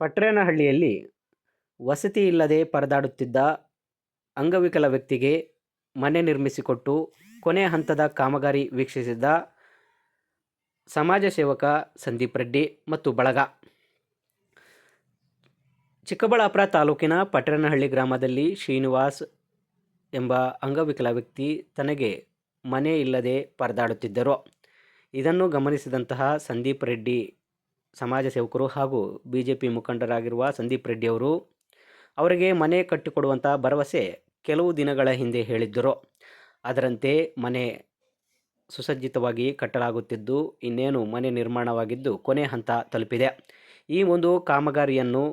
ಪಟ್ರೇನಹಳ್ಳಿಯಲ್ಲಿ ವಸತಿ ಇಲ್ಲದೆ ಪರದಾಡುತ್ತಿದ್ದ ಅಂಗವಿಕಲ ವ್ಯಕ್ತಿಗೆ ಮನೆ ನಿರ್ಮಿಸಿಕೊಟ್ಟು ಕೊನೆ ಹಂತದ ಕಾಮಗಾರಿ ವೀಕ್ಷಿಸಿದ ಸಮಾಜ ಸೇವಕ ಸಂದೀಪ್ ರೆಡ್ಡಿ ಮತ್ತು ಬಳಗ. ಚಿಕ್ಕಬಳ್ಳಾಪುರ ತಾಲೂಕಿನ ಪಟ್ರೇನಹಳ್ಳಿ ಗ್ರಾಮದಲ್ಲಿ ಶ್ರೀನಿವಾಸ್ ಎಂಬ ಅಂಗವಿಕಲ ವ್ಯಕ್ತಿ ತನಗೆ ಮನೆ ಇಲ್ಲದೆ ಪರದಾಡುತ್ತಿದ್ದರು. ಇದನ್ನು ಗಮನಿಸಿದಂತಹ ಸಂದೀಪ್ ರೆಡ್ಡಿ ಸಮಾಜ ಸೇವಕರು ಹಾಗೂ ಬಿ ಜೆ ಪಿ ಮುಖಂಡರಾಗಿರುವ ಸಂದೀಪ್ ರೆಡ್ಡಿ ಅವರು ಅವರಿಗೆ ಮನೆ ಕಟ್ಟಿಕೊಡುವಂಥ ಭರವಸೆ ಕೆಲವು ದಿನಗಳ ಹಿಂದೆ ಹೇಳಿದ್ದರು. ಅದರಂತೆ ಮನೆ ಸುಸಜ್ಜಿತವಾಗಿ ಕಟ್ಟಲಾಗುತ್ತಿದ್ದು, ಇನ್ನೇನು ಮನೆ ನಿರ್ಮಾಣವಾಗಿದ್ದು ಕೊನೆ ಹಂತ ತಲುಪಿದೆ. ಈ ಒಂದು ಕಾಮಗಾರಿಯನ್ನು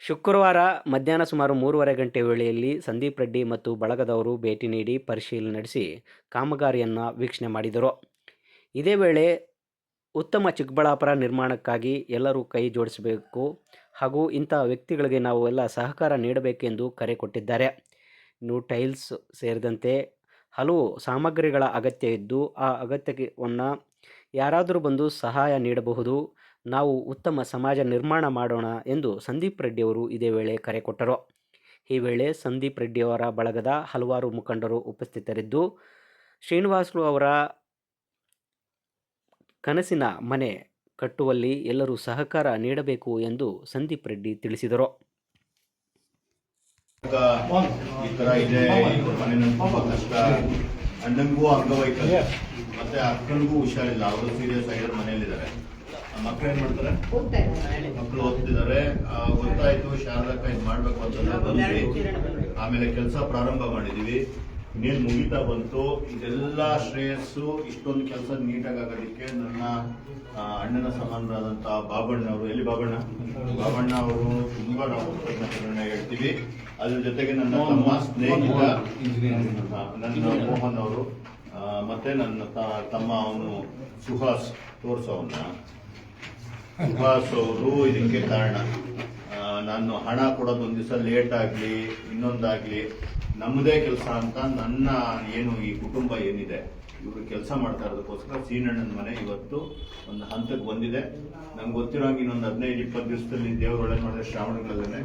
ಶುಕ್ರವಾರ ಮಧ್ಯಾಹ್ನ ಸುಮಾರು ಮೂರುವರೆ ಗಂಟೆ ವೇಳೆಯಲ್ಲಿ ಸಂದೀಪ್ ರೆಡ್ಡಿ ಮತ್ತು ಬಳಗದವರು ಭೇಟಿ ನೀಡಿ ಪರಿಶೀಲನೆ ನಡೆಸಿ ಕಾಮಗಾರಿಯನ್ನು ವೀಕ್ಷಣೆ ಮಾಡಿದರು. ಇದೇ ವೇಳೆ ಉತ್ತಮ ಚಿಕ್ಕಬಳ್ಳಾಪುರ ನಿರ್ಮಾಣಕ್ಕಾಗಿ ಎಲ್ಲರೂ ಕೈ ಜೋಡಿಸಬೇಕು ಹಾಗೂ ಇಂಥ ವ್ಯಕ್ತಿಗಳಿಗೆ ನಾವು ಎಲ್ಲ ಸಹಕಾರ ನೀಡಬೇಕೆಂದು ಕರೆ ಕೊಟ್ಟಿದ್ದಾರೆ. ಇನ್ನು ಟೈಲ್ಸ್ ಸೇರಿದಂತೆ ಹಲವು ಸಾಮಗ್ರಿಗಳ ಅಗತ್ಯ ಇದ್ದು, ಆ ಅಗತ್ಯವನ್ನು ಯಾರಾದರೂ ಬಂದು ಸಹಾಯ ನೀಡಬಹುದು. ನಾವು ಉತ್ತಮ ಸಮಾಜ ನಿರ್ಮಾಣ ಮಾಡೋಣ ಎಂದು ಸಂದೀಪ್ ರೆಡ್ಡಿಯವರು ಇದೇ ವೇಳೆ ಕರೆ ಕೊಟ್ಟರು. ಈ ವೇಳೆ ಸಂದೀಪ್ ರೆಡ್ಡಿಯವರ ಬಳಗದ ಹಲವಾರು ಮುಖಂಡರು ಉಪಸ್ಥಿತರಿದ್ದು, ಶ್ರೀನಿವಾಸಲು ಅವರ ಕನಸಿನ ಮನೆ ಕಟ್ಟುವಲ್ಲಿ ಎಲ್ಲರೂ ಸಹಕಾರ ನೀಡಬೇಕು ಎಂದು ಸಂದೀಪ್ ರೆಡ್ಡಿ ತಿಳಿಸಿದರು. ಅಣ್ಣನಿಗೂ ಈ ಇದೆ ಅಣ್ಣಂಗೂ ಅಂಗವೈಕಲ್ಯ ಮತ್ತೆ ಅಕ್ಕನಿಗೂ ಹುಷಾರಿಲ್ಲ ಅವರು ಸೀರಿಯಸ್ ಆಗಿರೋ ಮನೆಯಲ್ಲಿದ್ದಾರೆ ಮಕ್ಳು ಏನ್ ಮಾಡ್ತಾರೆ ಮಕ್ಕಳು ಓದ್ತಿದ್ದಾರೆ ಗೊತ್ತಾಯ್ತು ಶಾರದಕ್ಕ ಇದು ಮಾಡ್ಬೇಕು ಅಂತ ಆಮೇಲೆ ಕೆಲಸ ಪ್ರಾರಂಭ ಮಾಡಿದೀವಿ ಇನ್ನೇನ್ ಮುಗಿತಾ ಬಂತು ಇದೆಲ್ಲ ಶ್ರೇಯಸ್ಸು ಇಷ್ಟೊಂದು ಕೆಲಸ ನೀಟಾಗಿ ಆಗೋದಕ್ಕೆ ನನ್ನ ಅಣ್ಣನ ಸಮಾನರಾದಂತಹ ಬಾಬಣ್ಣ ಅವರು ಎಲ್ಲಿ ಬಾಬಣ್ಣ? ಬಾಬಣ್ಣ ಅವರು ತುಂಬಾ ನಾವು ಕೃತಜ್ಞತೆಗಳನ್ನ ಹೇಳ್ತೀವಿ. ಅದ್ರ ಜೊತೆಗೆ ನನ್ನ ತಮ್ಮ ಸ್ನೇಹಿತ ನನ್ನ ಮೋಹನ್ ಅವರು ಮತ್ತೆ ನನ್ನ ತಮ್ಮ ಅವನು ಸುಹಾಸ್ ತೋರ್ಸವನ್ನ ಸುಹಾಸ್ ಅವರು ಇದಕ್ಕೆ ಕಾರಣ. ನಾನು ಹಣ ಕೊಡೋದು ಒಂದ್ ದಿವಸ ಲೇಟ್ ಆಗ್ಲಿ ಇನ್ನೊಂದಾಗ್ಲಿ ನಮ್ಮದೇ ಕೆಲಸ ಅಂತ ನನ್ನ ಏನು ಈ ಕುಟುಂಬ ಏನಿದೆ, ಇವರು ಕೆಲಸ ಮಾಡ್ತಾ ಇರೋದಕ್ಕೋಸ್ಕರ ಸೀನಣ್ಣನ ಮನೆ ಇವತ್ತು ಒಂದು ಹಂತಕ್ಕೆ ಬಂದಿದೆ. ನಂಗೆ ಗೊತ್ತಿರೋಂಗೆ ಇನ್ನೊಂದು ಹದಿನೈದು, ಇಪ್ಪತ್ತು ದಿವಸದಲ್ಲಿ ದೇವರೊಳಗೆ ಮಾಡಿದ್ರೆ ಶ್ರಾವಣಗಳಲ್ಲೇ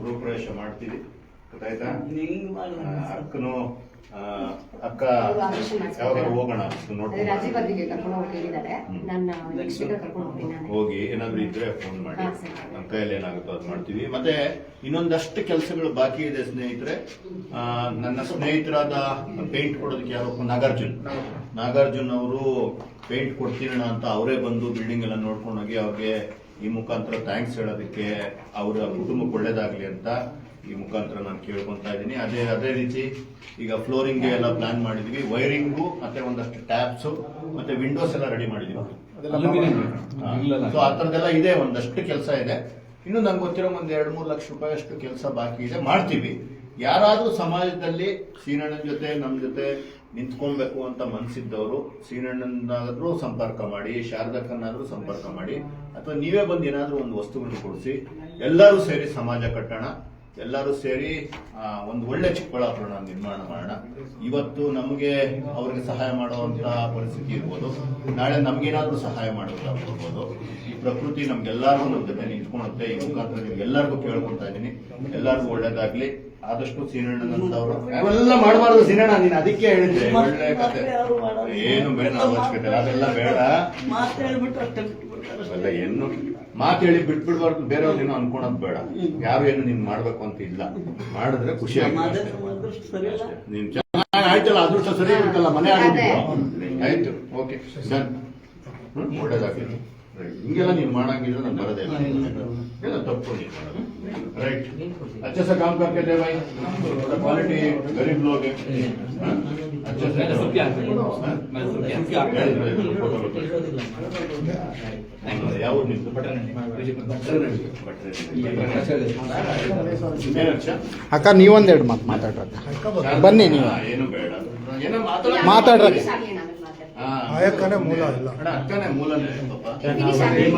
ಗೃಹಪ್ರವೇಶ ಮಾಡ್ತೀವಿ. ಗೊತ್ತಾಯ್ತಾ? ಅಕ್ಕನು ಅಕ್ಕ ಯಾವಾಗ ಹೋಗೋಣ? ಹೋಗಿ ಹೇಳಿದ್ದಾರೆ. ನನ್ನ ನೆಕ್ಸ್ಟ್ ಕರ್ಕೊಂಡು ಹೋಗಿ ಏನಾದ್ರು ಇದ್ರೆ ಫೋನ್ ಮಾಡಿ. ನಮ್ಮ ಕೈಯಲ್ಲಿ ಏನಾಗುತ್ತೋ ಅದು ಮಾಡ್ತೀವಿ. ಮತ್ತೆ ಇನ್ನೊಂದಷ್ಟು ಕೆಲಸಗಳು ಬಾಕಿ ಇದೆ ಸ್ನೇಹಿತರೆ. ಆ, ನನ್ನ ಸ್ನೇಹಿತರಾದ ಪೇಂಟ್ ಕೊಡೋದಕ್ಕೆ ಯಾರೋ ನಾಗಾರ್ಜುನ್. ನಾಗಾರ್ಜುನ್ ಅವರು ಪೇಂಟ್ ಕೊಡ್ತೀರಣ ಅಂತ ಅವರೇ ಬಂದು ಬಿಲ್ಡಿಂಗ್ ಎಲ್ಲ ನೋಡ್ಕೊಂಡೋಗಿ ಅವ್ರಿಗೆ ಈ ಮುಖಾಂತರ ಥ್ಯಾಂಕ್ಸ್ ಹೇಳೋದಕ್ಕೆ ಅವರ ಕುಟುಂಬಕ್ಕೆ ಒಳ್ಳೇದಾಗ್ಲಿ ಅಂತ ಈ ಮುಖಾಂತರ ನಾನು ಕೇಳ್ಕೊಂತಾ ಇದ್ದೀನಿ. ಅದೇ ಅದೇ ರೀತಿ ಈಗ ಫ್ಲೋರಿಂಗ್ ಎಲ್ಲ ಪ್ಲಾನ್ ಮಾಡಿದ್ವಿ. ವೈರಿಂಗು ಮತ್ತೆ ಒಂದಷ್ಟು ಟ್ಯಾಪ್ಸ್ ಮತ್ತೆ ವಿಂಡೋಸ್ ಎಲ್ಲ ರೆಡಿ ಮಾಡಿದೀವಿ. ಸೊ ಆ ಥರದ್ದೆಲ್ಲ ಇದೆ. ಒಂದಷ್ಟು ಕೆಲಸ ಇದೆ. ಇನ್ನು ನಂಗೆ ಗೊತ್ತಿರೋ ಒಂದು ಎರಡ್ ಮೂರು ಲಕ್ಷ ರೂಪಾಯಿ ಅಷ್ಟು ಕೆಲಸ ಬಾಕಿ ಇದೆ. ಮಾಡ್ತೀವಿ. ಯಾರಾದ್ರೂ ಸಮಾಜದಲ್ಲಿ ಸೀನಣ್ಣನ ಜೊತೆ ನಮ್ಮ ಜೊತೆ ನಿಂತ್ಕೊಬೇಕು ಅಂತ ಮನ್ಸಿದ್ದವರು ಸೀನಣ್ಣನಾದ್ರೂ ಸಂಪರ್ಕ ಮಾಡಿ ಶಾರದಕ್ಕನಾದ್ರೂ ಸಂಪರ್ಕ ಮಾಡಿ ಅಥವಾ ನೀವೇ ಬಂದು ಏನಾದ್ರೂ ಒಂದು ವಸ್ತುಗಳನ್ನು ಕೊಡಿಸಿ ಎಲ್ಲರೂ ಸೇರಿ ಸಮಾಜ ಕಟ್ಟೋಣ. ಎಲ್ಲರೂ ಸೇರಿ ಆ, ಒಂದು ಒಳ್ಳೆ ಚಿಕ್ಕಬಳ್ಳಾಪುರ ನಿರ್ಮಾಣ ಮಾಡೋಣ. ಇವತ್ತು ನಮಗೆ ಅವ್ರಿಗೆ ಸಹಾಯ ಮಾಡುವಂತ ಪರಿಸ್ಥಿತಿ ಇರ್ಬೋದು. ನಾಳೆ ನಮ್ಗೇನಾದ್ರೂ ಸಹಾಯ ಮಾಡೋದಾಗಿರ್ಬೋದು ಈ ಪ್ರಕೃತಿ ನಮ್ಗೆಲ್ಲರಿಗೂ ನಮ್ಮ ಜೊತೆ ನಿಂತ್ಕೊಳುತ್ತೆ ಈ ಮುಖಾಂತರ ನಿಮ್ಗೆಲ್ಲರಿಗೂ ಕೇಳ್ಕೊಂತಾ ಇದ್ದೀನಿ. ಎಲ್ಲರಿಗೂ ಒಳ್ಳೇದಾಗ್ಲಿ. ಆದಷ್ಟು ಸೀನಣ್ಣನಂತವ್ರು. ಅವೆಲ್ಲ ಮಾಡಬಾರ್ದು ಸೀನಣ್ಣ ನೀನು ಅದಕ್ಕೆ ಹೇಳಿದ್ರೆ ಒಳ್ಳೆ ಕತೆ. ಏನು ಬೇಡ ಅವಶ್ಯಕತೆ. ಅದೆಲ್ಲ ಬೇಡ. ಅಲ್ಲ ಏನು? ಮಾತು ಹೇಳಿ ಬಿಟ್ಬಿಡ್ಬಾರ್ದು ಬೇರೆಯವ್ರು ಏನೋ ಅನ್ಕೊಳೋದ್ ಬೇಡ ಯಾರು ಏನು ನೀನ್ ಮಾಡ್ಬೇಕು ಅಂತ ಇಲ್ಲ ಮಾಡಿದ್ರೆ ಖುಷಿ ಆಗುತ್ತೆ ನೀನ್ ಚೆನ್ನಾಗಿ ಆಯ್ತಲ್ಲ ಅದೃಷ್ಟ ಸರಿ ಇರುತ್ತಲ್ಲ ಮನೆ ಆಗಿಬಿಟ್ಟು ಆಯ್ತು ಓಕೆ ಡನ್ ಹ್ಮ್ ಒಳ್ಳೇದಾಗ್ಲಿ Right. ಹಿಂಗೆಲ್ಲ ನೀನ್ ಮಾಡಂಗಿದ್ರೆ ನಾನು ಬರೋದೇ ಇಲ್ಲ ಎಲ್ಲ ತಪ್ಪು ನೀನ್ ಮಾಡೋದು ರೈಟ್ अच्छा सा काम करके दे भाई क्वालिटी गरीब लोग हैं हाँ? अच्छा से ಅಕ್ಕ ನೀವೊಂದೆರಡು ಮಾತು ಮಾತಾಡ್ರಕ್ಕ ಬನ್ನಿ ನೀವು. ಏನು ಬೇಡ. ಏನೋ ಮಾತಾಡ ಮಾತಾಡ್ರಕ್ಕ. ಆಯಕ್ಕನೇ ಮೂಲ ಇಲ್ಲ. ಅಕ್ಕನೇ. ಶಾಲೆಗೆ